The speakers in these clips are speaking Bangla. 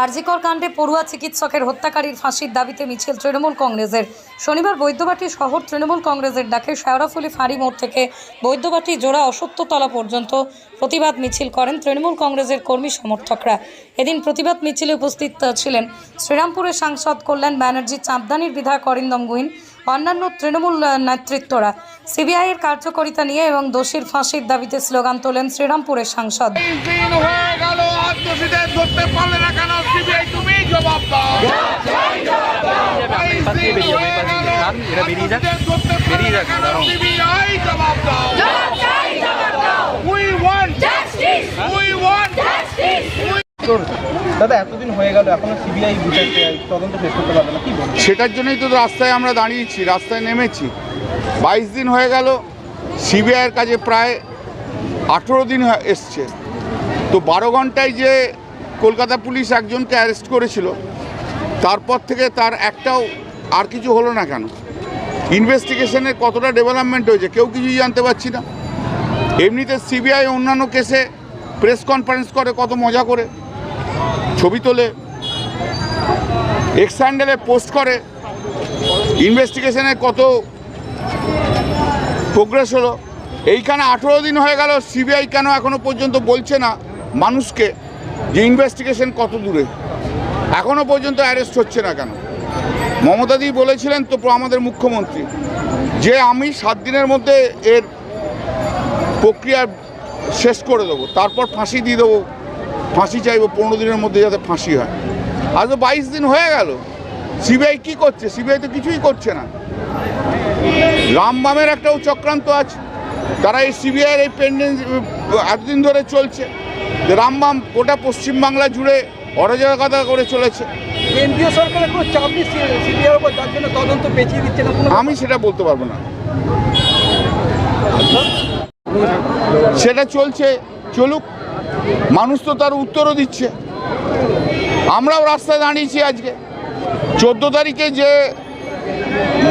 আরজিকর কাণ্ডে পড়ুয়া চিকিৎসকের হত্যাকারীর ফাঁসির দাবিতে মিছিল তৃণমূল কংগ্রেসের। শনিবার বৈদ্যবাটি শহর তৃণমূল কংগ্রেসের ডাকে শেওড়াফুলি ফাঁড়ি মোড় থেকে বৈদ্যবাটি জোড়া অসত্যতলা পর্যন্ত প্রতিবাদ মিছিল করেন তৃণমূল কংগ্রেসের কর্মী সমর্থকরা। এদিন প্রতিবাদ মিছিলে উপস্থিত ছিলেন শ্রীরামপুরের সাংসদ কল্যাণ ব্যানার্জি, চাঁদদানির বিধায়ক অরিন্দম গুইন, অন্যান্য তৃণমূল নেতৃত্বরা। সিবিআইয়ের কার্যকারিতা নিয়ে এবং দোষীর ফাঁসির দাবিতে স্লোগান তোলেন শ্রীরামপুরের সাংসদ। তেইশ দিন হয়ে গেল আর দোষীদের ধরতে পারলে না কেন সিবিআই? তুমি জবাব দাও। তেইশ দিন হয়ে গেল আর দোষীদের ধরতে পারলে না কেন সিবিআই? জবাব দাও। উই ওয়ান্ট উই ওয়ান্ট তো দাদা এতদিন হয়ে গেল এখনও সিবিআই তদন্ত শেষ করতে পারবে না কি সেটার জন্যই তো রাস্তায় আমরা দাঁড়িয়েছি রাস্তায় নেমেছি। বাইশ দিন হয়ে গেল, সিবিআইয়ের কাছে প্রায় আঠেরো দিন এসছে। তো বারো ঘন্টায় যে কলকাতা পুলিশ একজনকে অ্যারেস্ট করেছিল, তারপর থেকে তার একটাও আর কিছু হলো না কেন? ইনভেস্টিগেশনের কতটা ডেভেলপমেন্ট হয়েছে, কেউ কিছুই জানতে পারছি না। এমনিতে সিবিআই অন্যান্য কেসে প্রেস কনফারেন্স করে, কত মজা করে। ছবি তোলে এক্স পোস্ট করে। ইনভেস্টিগেশনে কত প্রোগ্রেস হলো। এইখানে আঠেরো দিন হয়ে গেল সিবিআই কেন এখনও পর্যন্ত বলছে না মানুষকে যে ইনভেস্টিগেশন কত দূরে? এখনও পর্যন্ত অ্যারেস্ট হচ্ছে না কেন? মমতাদি বলেছিলেন তো আমাদের মুখ্যমন্ত্রী, যে আমি সাত দিনের মধ্যে এর প্রক্রিয়া শেষ করে দেবো, তারপর ফাঁসি দিয়ে দেবো, ফাঁসি চাইব, পনেরো দিনের মধ্যে যাতে ফাঁসি হয়। আজও বাইশ দিন হয়ে গেল। সিবিআই কি করছে? সিবিআই তো কিছুই করছে না। রামবামের একটাও চক্রান্ত আছে। তারা এই সিবিআইয়ের এই পেন্ডেন্স এতদিন ধরে চলছে। যে রামবাম গোটা পশ্চিমবাংলা জুড়ে অরাজকতা করে চলেছে। কেন্দ্রীয় সরকারের কোনো চাপ নেই সিবিআইয়ের উপর যার জন্য তদন্ত পেঁচিয়ে দিচ্ছে না আমি সেটা বলতে পারব না। সেটা চলছে চলুক। মানুষ তো তার উত্তরও দিচ্ছে। আমরাও রাস্তায় দাঁড়িয়েছি আজকে। চোদ্দ তারিখে যে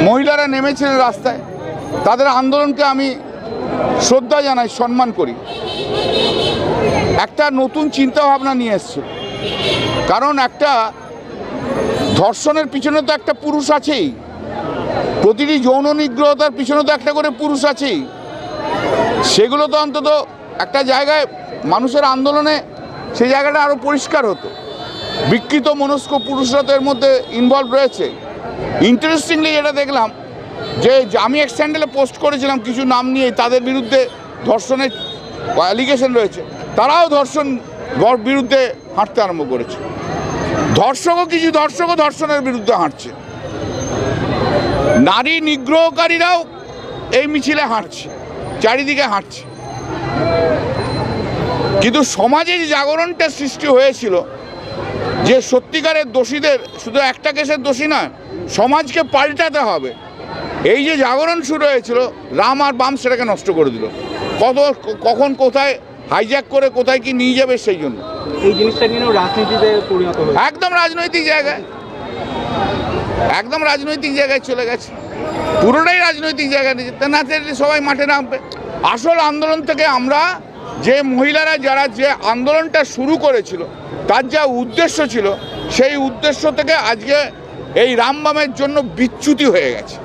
মহিলারা নেমেছিলেন রাস্তায়। তাদের আন্দোলনকে আমি শ্রদ্ধা জানাই, সম্মান করি। একটা নতুন চিন্তা ভাবনা নিয়ে এসছে। কারণ একটা ধর্ষণের পিছনে তো একটা পুরুষ আছেই। প্রতিটি যৌন নিগ্রহতার পিছনে তো একটা করে পুরুষ আছেই। সেগুলো তো অন্তত একটা জায়গায় মানুষের আন্দোলনে সেই জায়গাটা আরও পরিষ্কার হতো। বিকৃত মনস্ক পুরুষরা তো এর মধ্যে ইনভলভ রয়েছে। ইন্টারেস্টিংলি যেটা দেখলাম যে আমি এক স্যান্ডেলে পোস্ট করেছিলাম কিছু নাম নিয়ে তাদের বিরুদ্ধে ধর্ষণের অ্যালিগেশন রয়েছে। তারাও ধর্ষণ বিরুদ্ধে হাঁটতে আরম্ভ করেছে। ধর্ষকও কিছু ধর্ষকও ধর্ষণের বিরুদ্ধে হাঁটছে। নারী নিগ্রহকারীরাও এই মিছিলে হাঁটছে, চারিদিকে হাঁটছে। কিন্তু সমাজে যে জাগরণটা সৃষ্টি হয়েছিল, যে সত্যিকারের দোষীদের, শুধু একটা কেসের দোষী নয় সমাজকে পাল্টাতে হবে। এই যে জাগরণ শুরু হয়েছিল রাম আর বাম সেটাকে নষ্ট করে দিল। কত কখন কোথায় হাইজ্যাক করে কোথায় কি নিয়ে যাবে সেই জন্য। এই জিনিসটা নিয়েও রাজনীতিতে পরিণত একদম রাজনৈতিক জায়গায়। একদম রাজনৈতিক জায়গায় চলে গেছে। পুরোটাই রাজনৈতিক জায়গায় না সবাই মাঠে নামবে। আসল আন্দোলন থেকে আমরা যে মহিলারা যারা যে আন্দোলনটা শুরু করেছিল তার যা উদ্দেশ্য ছিল সেই উদ্দেশ্য থেকে আজকে এই রামবামের জন্য বিচ্যুতি হয়ে গেছে।